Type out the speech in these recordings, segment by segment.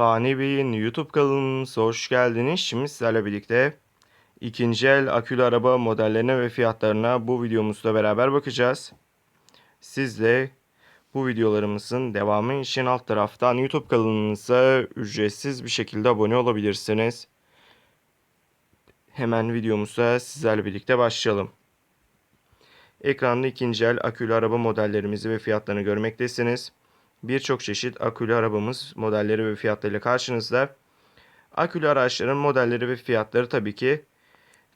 Fani Bey'in YouTube kanalımıza hoş geldiniz. Şimdi sizlerle birlikte ikinci el akülü araba modellerine ve fiyatlarına bu videomuzda beraber bakacağız. Siz de bu videolarımızın devamı için alt taraftan YouTube kanalımıza ücretsiz bir şekilde abone olabilirsiniz. Hemen videomuza sizlerle birlikte başlayalım. Ekranda ikinci el akülü araba modellerimizi ve fiyatlarını görmektesiniz. Birçok çeşit akülü arabamız modelleri ve fiyatlarıyla karşınızda. Akülü araçların modelleri ve fiyatları tabii ki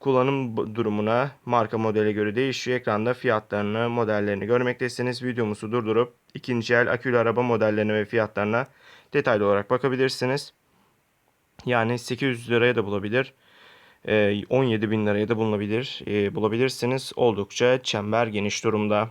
kullanım durumuna, marka modele göre değişiyor. Ekranda fiyatlarını, modellerini görmektesiniz. Videomuzu durdurup ikinci el akülü araba modellerine ve fiyatlarına detaylı olarak bakabilirsiniz. Yani 800 liraya da bulabilir. e, 17 bin liraya da bulunabilir. bulabilirsiniz. Oldukça çember geniş durumda.